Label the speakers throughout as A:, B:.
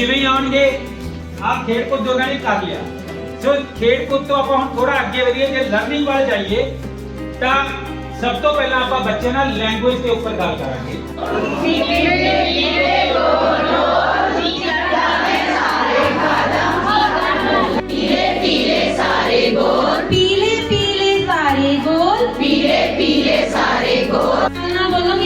A: ਜਿਵੇਂ ਹੀ ਆਉਣਗੇ ਆਹ ਖੇਡ ਕੁੱਦ ਉਹਨਾਂ ਨੇ ਕਰ ਲਿਆ ਸੋ ਖੇਡ ਕੁੱਦ ਤੋਂ ਆਪਾਂ ਹੁਣ ਥੋੜਾ ਅੱਗੇ ਵਧੀਏ ਜੇ ਲਰਨਿੰਗ ਵੱਲ ਜਾਈਏ ਤਾਂ ਸਭ ਤੋਂ ਪਹਿਲਾਂ ਆਪਾਂ ਬੱਚੇ ਨਾਲ ਲੈਂਗੁਏਜ ਦੇ ਉੱਪਰ ਗੱਲ ਕਰਾਂਗੇ
B: पीले पीले सारे गोल पीले पीले सारे गोल ना बोलोगे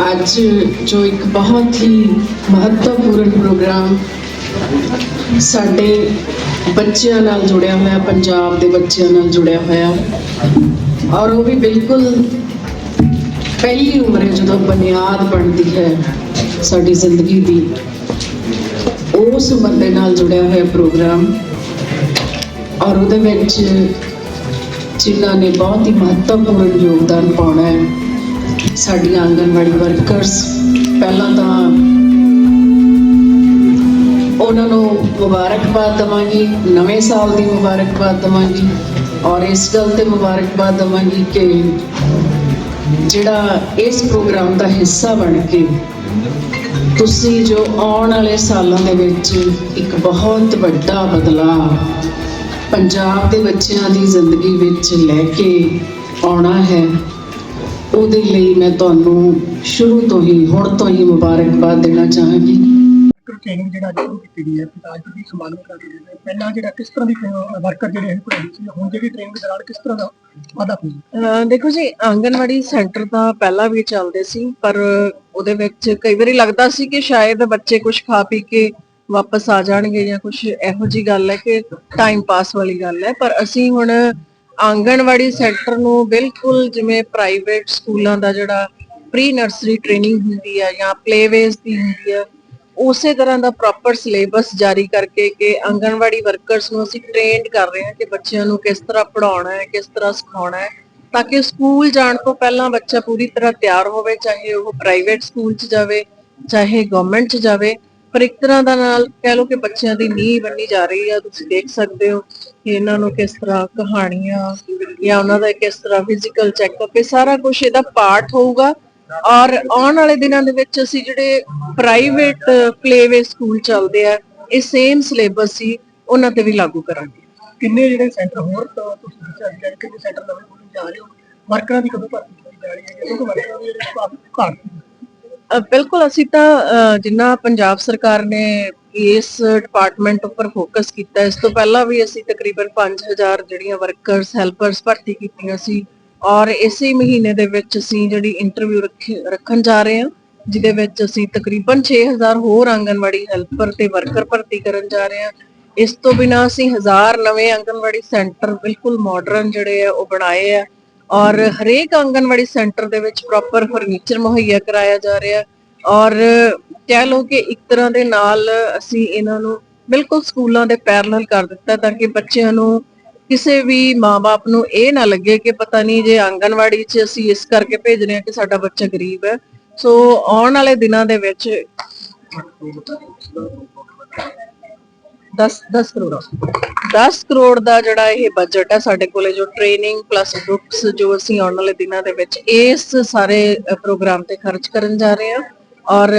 C: ਅੱਜ ਜੋ ਇੱਕ ਬਹੁਤ ਹੀ ਮਹੱਤਵਪੂਰਨ ਪ੍ਰੋਗਰਾਮ ਸਾਡੇ ਬੱਚਿਆਂ ਨਾਲ ਜੁੜਿਆ ਹੋਇਆ, ਪੰਜਾਬ ਦੇ ਬੱਚਿਆਂ ਨਾਲ ਜੁੜਿਆ ਹੋਇਆ। ਔਰ ਉਹ ਵੀ ਬਿਲਕੁਲ ਪਹਿਲੀ ਉਮਰੇ ਜਦੋਂ ਬੁਨਿਆਦ ਬਣਦੀ ਹੈ ਸਾਡੀ ਜ਼ਿੰਦਗੀ ਦੀ। ਉਸ ਉਮਰ ਦੇ ਨਾਲ ਜੁੜਿਆ ਹੋਇਆ ਪ੍ਰੋਗਰਾਮ। ਔਰ ਉਹਦੇ ਵਿੱਚ ਜਿਨ੍ਹਾਂ ਨੇ ਬਹੁਤ ਹੀ ਮਹੱਤਵਪੂਰਨ ਯੋਗਦਾਨ ਪਾਉਣਾ ਹੈ ਸਾਡੀਆਂ ਆਂਗਨਵਾੜੀ ਵਰਕਰਸ ਪਹਿਲਾਂ ਤਾਂ ਉਹਨਾਂ ਨੂੰ ਮੁਬਾਰਕਬਾਦ ਦਵਾਂਗੀ, ਨਵੇਂ ਸਾਲ ਦੀ ਮੁਬਾਰਕਬਾਦ ਦਵਾਂਗੀ ਔਰ ਇਸ ਗੱਲ ਤੇ ਮੁਬਾਰਕਬਾਦ ਦਵਾਂਗੀ ਕਿ ਜਿਹੜਾ ਇਸ ਪ੍ਰੋਗਰਾਮ ਦਾ ਹਿੱਸਾ ਬਣ ਕੇ ਤੁਸੀਂ ਜੋ ਆਉਣ ਵਾਲੇ ਸਾਲਾਂ ਦੇ ਵਿੱਚ ਇੱਕ ਬਹੁਤ ਵੱਡਾ ਬਦਲਾਅ ਪੰਜਾਬ ਦੇ ਬੱਚਿਆਂ ਦੀ ਜ਼ਿੰਦਗੀ ਵਿੱਚ ਲੈ ਕੇ ਆਉਣਾ ਹੈ ਉਹਦੇ ਲਈ ਮੈਂ ਤੁਹਾਨੂੰ ਸ਼ੁਰੂ ਤੋਂ ਹੀ ਹੁਣ ਤੋਂ ਹੀ ਮੁਬਾਰਕਬਾਦ ਦੇਣਾ ਚਾਹਾਂਗੀ।
D: ਟ੍ਰੇਨਿੰਗ ਜਿਹੜਾ ਅੱਜ ਸ਼ੁਰੂ ਕੀਤੀ ਗਈ ਹੈ ਅੱਜ ਦੀ ਸਮਾਨ ਕਰ ਰਹੀ ਹੈ ਪਹਿਲਾਂ ਜਿਹੜਾ ਕਿਸ ਤਰ੍ਹਾਂ ਦੀ ਵਰਕਰ ਜਿਹੜੇ ਅਸੀਂ ਪੜ੍ਹਾਈ ਸੀ ਹੁਣ ਜਿਹੜੀ ਟ੍ਰੇਨਿੰਗ ਦੇ ਨਾਲ ਕਿਸ ਤਰ੍ਹਾਂ ਦਾ ਵਾਧਾ ਹੋਇਆ?
E: ਅਹ ਦੇਖੋ ਜੀ ਆਂਗਨਵਾੜੀ ਸੈਂਟਰ ਤਾਂ ਪਹਿਲਾਂ ਵੀ ਚੱਲਦੇ ਸੀ ਪਰ ਉਹਦੇ ਵਿੱਚ ਕਈ ਵਾਰੀ ਲੱਗਦਾ ਸੀ ਕਿ ਸ਼ਾਇਦ ਬੱਚੇ ਕੁਝ ਖਾ ਪੀ ਕੇ ਵਾਪਸ ਆ ਜਾਣਗੇ ਜਾਂ ਕੁਝ ਇਹੋ ਜੀ ਗੱਲ ਹੈ ਕਿ ਟਾਈਮ ਪਾਸ ਵਾਲੀ ਗੱਲ ਹੈ ਪਰ ਅਸੀਂ ਹੁਣ ਆਂਗਨਵਾੜੀ ਸੈਂਟਰ ਨੂੰ ਬਿਲਕੁਲ ਜਿਵੇਂ ਪ੍ਰਾਈਵੇਟ ਸਕੂਲਾਂ ਦਾ ਜਿਹੜਾ ਪ੍ਰੀ ਨਰਸਰੀ ਟ੍ਰੇਨਿੰਗ ਹੁੰਦੀ ਹੈ ਜਾਂ ਪਲੇਵੇਜ਼ ਦੀ ਹੁੰਦੀ ਹੈ ਉਸੇ ਤਰ੍ਹਾਂ ਦਾ ਪ੍ਰੋਪਰ ਸਿਲੇਬਸ ਜਾਰੀ ਕਰਕੇ ਕਿ ਆਂਗਨਵਾੜੀ ਵਰਕਰਸ ਨੂੰ ਅਸੀਂ ਟ੍ਰੇਨਡ ਕਰ ਰਹੇ ਹਾਂ ਕਿ ਬੱਚਿਆਂ ਨੂੰ ਕਿਸ ਤਰ੍ਹਾਂ ਪੜਾਉਣਾ ਹੈ, ਕਿਸ ਤਰ੍ਹਾਂ ਸਿਖਾਉਣਾ ਹੈ, ਤਾਂ ਕਿ ਸਕੂਲ ਜਾਣ ਤੋਂ ਪਹਿਲਾਂ ਬੱਚਾ ਪੂਰੀ ਤਰ੍ਹਾਂ ਤਿਆਰ ਹੋਵੇ, ਚਾਹੇ ਉਹ ਪ੍ਰਾਈਵੇਟ ਸਕੂਲ 'ਚ ਜਾਵੇ, ਚਾਹੇ ਗਵਰਨਮੈਂਟ 'ਚ ਜਾਵੇ। ਪਰ ਇੱਕ ਤਰ੍ਹਾਂ ਦਾ ਨਾਲ ਕਹਿ ਲਓ ਕਿ ਬੱਚਿਆਂ ਦੀ ਨੀਂਹ ਬੰਨੀ ਜਾ ਰਹੀ ਆ, ਤੁਸੀਂ ਦੇਖ ਸਕਦੇ ਹੋ ਕਿ ਇਹਨਾਂ ਨੂੰ ਕਿਸ ਤਰ੍ਹਾਂ ਕਹਾਣੀਆਂ ਜਾਂ ਉਹਨਾਂ ਦਾ ਕਿਸ ਤਰ੍ਹਾਂ ਫਿਜ਼ੀਕਲ ਚੈੱਕਅਪ ਇਹ ਸਾਰਾ ਕੁਝ ਇਹਦਾ ਪਾਰਟ ਹੋਊਗਾ। ਔਰ ਆਉਣ ਵਾਲੇ ਦਿਨਾਂ ਦੇ ਵਿੱਚ ਅਸੀਂ ਜਿਹੜੇ ਪ੍ਰਾਈਵੇਟ ਪਲੇਵੇ ਸਕੂਲ ਚੱਲਦੇ ਆ, ਇਹ ਸੇਮ ਸਿਲੇਬਸ ਹੀ ਉਹਨਾਂ ਤੇ ਵੀ ਲਾਗੂ ਕਰਾਂਗੇ।
D: ਕਿੰਨੇ ਜਿਹੜੇ ਸੈਂਟਰ ਹੋਰ ਤੁਸੀਂ ਦੱਸਿਆ ਸੀ ਕਿੰਨੇ ਸੈਂਟਰ ਨਵੇਂ ਖੋਲ੍ਹਣ ਜਾ ਰਹੇ ਹੋ? ਵਰਕਰਾਂ ਦੀ ਕਦੋਂ ਭਰਤੀ ਕੀਤੀ ਜਾ ਰਹੀ ਹੈ? ਕਿਉਂਕਿ ਵਰਕਰਾਂ ਦੀ ਜਿਹੜੀ ਘਾਟ
E: ਬਿਲਕੁਲ ਅਸੀਂ ਤਾਂ ਜਿੰਨਾ ਪੰਜਾਬ ਸਰਕਾਰ ਨੇ ਇਸ ਡਿਪਾਰਟਮੈਂਟ ਉੱਪਰ ਫੋਕਸ ਕੀਤਾ, ਇਸ ਤੋਂ ਪਹਿਲਾਂ ਵੀ ਅਸੀਂ ਤਕਰੀਬਨ 5000 ਜਿਹੜੀਆਂ ਵਰਕਰਸ ਹੈਲਪਰਸ ਭਰਤੀ ਕੀਤੀਆਂ ਸੀ ਔਰ ਇਸੇ ਮਹੀਨੇ ਦੇ ਵਿੱਚ ਅਸੀਂ ਜਿਹੜੀ ਇੰਟਰਵਿਊ ਰੱਖਣ ਜਾ ਰਹੇ ਹਾਂ, ਜਿਹਦੇ ਵਿੱਚ ਅਸੀਂ ਤਕਰੀਬਨ 6000 ਹੋਰ ਆਂਗਨਵਾੜੀ ਹੈਲਪਰ ਤੇ ਵਰਕਰ ਭਰਤੀ ਕਰਨ ਜਾ ਰਹੇ ਹਾਂ। ਇਸ ਤੋਂ ਬਿਨਾਂ ਅਸੀਂ ਹਜ਼ਾਰ ਨਵੇਂ ਆਂਗਨਵਾੜੀ ਸੈਂਟਰ ਬਿਲਕੁਲ ਮਾਡਰਨ ਜਿਹੜੇ ਆ, ਉਹ ਬਣਾਏ ਆ। ਔਰ ਹਰੇਕ ਆਂਗਨਵਾੜੀ ਸੈਂਟਰ ਦੇ ਵਿੱਚ ਪ੍ਰੋਪਰ ਫਰਨੀਚਰ ਮੁਹੱਈਆ ਕਰਾਇਆ ਜਾ ਰਿਹਾ ਔਰ ਕਹਿ ਲਓ ਕਿ ਇੱਕ ਤਰ੍ਹਾਂ ਦੇ ਨਾਲ ਅਸੀਂ ਇਹਨਾਂ ਨੂੰ ਬਿਲਕੁਲ ਸਕੂਲਾਂ ਦੇ ਪੈਰਲਲ ਕਰ ਦਿੱਤਾ ਤਾਂ ਕਿ ਬੱਚਿਆਂ ਨੂੰ ਕਿਸੇ ਵੀ ਮਾਪੇ ਨੂੰ ਇਹ ਨਾ ਲੱਗੇ ਕਿ ਪਤਾ ਨਹੀਂ ਜੇ ਆਂਗਨਵਾੜੀ 'ਚ ਅਸੀਂ ਇਸ ਕਰਕੇ ਭੇਜ ਰਹੇ ਹਾਂ ਕਿ ਸਾਡਾ ਬੱਚਾ ਗਰੀਬ ਹੈ। ਸੋ ਆਉਣ ਵਾਲੇ ਦਿਨਾਂ ਦੇ ਵਿੱਚ 10 10 ਕਰੋੜ 10 ਕਰੋੜ ਦਾ ਜਿਹੜਾ ਇਹ ਬਜਟ ਹੈ ਸਾਡੇ ਕੋਲੇ, ਜੋ ਟ੍ਰੇਨਿੰਗ ਪਲੱਸ ਬੁੱਕਸ ਜੋ ਅਸੀਂ ਆਉਣ ਵਾਲੇ ਦਿਨਾਂ ਦੇ ਵਿੱਚ ਇਸ ਸਾਰੇ ਪ੍ਰੋਗਰਾਮ ਤੇ ਖਰਚ ਕਰਨ ਜਾ ਰਹੇ ਹਾਂ ਔਰ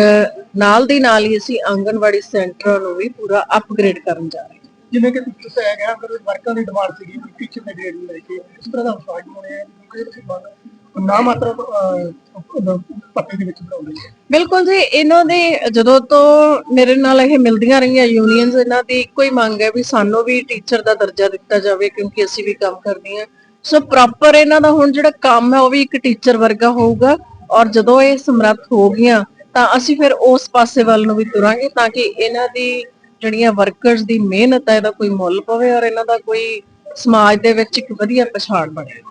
E: ਨਾਲ ਦੀ ਨਾਲ ਹੀ ਅਸੀਂ ਆਂਗਨਵਾੜੀ ਸੈਂਟਰਾਂ ਨੂੰ ਵੀ ਪੂਰਾ ਅਪਗ੍ਰੇਡ ਕਰਨ ਜਾ ਰਹੇ ਹਾਂ।
D: ਜਿਵੇਂ ਕਿ ਤੁਸੀਂ ਦੱਸਿਆ ਗਿਆ ਕਿ ਵਰਕਰਾਂ ਦੀ ਡਿਮਾਂਡ ਸੀਗੀ ਟੀਚਰ ਦੇ ਗ੍ਰੇਡ ਨੂੰ ਲੈ ਕੇ ਇਸ ਤਰ੍ਹਾਂ ਦਾ ਵਿਸ਼ਵਾਸ ਹੋਣੇ ਆ ਤੁਸੀਂ ਮੰਗ ਨਾ ਮਾਤਰ ਪੱਤੇ ਦੇ ਵਿੱਚ ਬਣਾਉਂਦੇ ਹੋ
E: ਬਿਲਕੁਲ ਜੀ ਇਹਨਾਂ ਦੇ ਜਦੋਂ ਤੋਂ ਮੇਰੇ ਨਾਲ ਇਹ ਮਿਲਦੀਆਂ ਰਹੀਆਂ ਯੂਨੀਅਨਸ ਇਹਨਾਂ ਦੀ ਇੱਕੋ ਹੀ ਮੰਗ ਹੈ ਵੀ ਸਾਨੂੰ ਵੀ ਟੀਚਰ ਦਾ ਦਰਜਾ ਦਿੱਤਾ ਜਾਵੇ ਕਿਉਂਕਿ ਅਸੀਂ ਵੀ ਕੰਮ ਕਰਦੀਆਂ ਸੋ ਪ੍ਰੋਪਰ ਇਹਨਾਂ ਦਾ ਹੁਣ ਜਿਹੜਾ ਕੰਮ ਹੈ ਉਹ ਵੀ ਇੱਕ ਟੀਚਰ ਵਰਗਾ ਹੋਊਗਾ ਔਰ ਜਦੋਂ ਇਹ ਸਮਰੱਥ ਹੋ ਗਈਆਂ ਤਾਂ ਅਸੀਂ ਫਿਰ ਉਸ ਪਾਸੇ ਵੱਲ ਨੂੰ ਵੀ ਤੁਰਾਂਗੇ ਤਾਂ ਕਿ ਇਹਨਾਂ ਦੀ ਜਿਹੜੀਆਂ ਵਰਕਰਸ ਦੀ ਮਿਹਨਤ ਹੈ ਇਹਦਾ ਕੋਈ ਮੁੱਲ ਪਵੇ ਔਰ ਇਹਨਾਂ ਦਾ ਕੋਈ ਸਮਾਜ ਦੇ ਵਿੱਚ ਇੱਕ ਵਧੀਆ ਪਛਾਣ ਬਣੇ।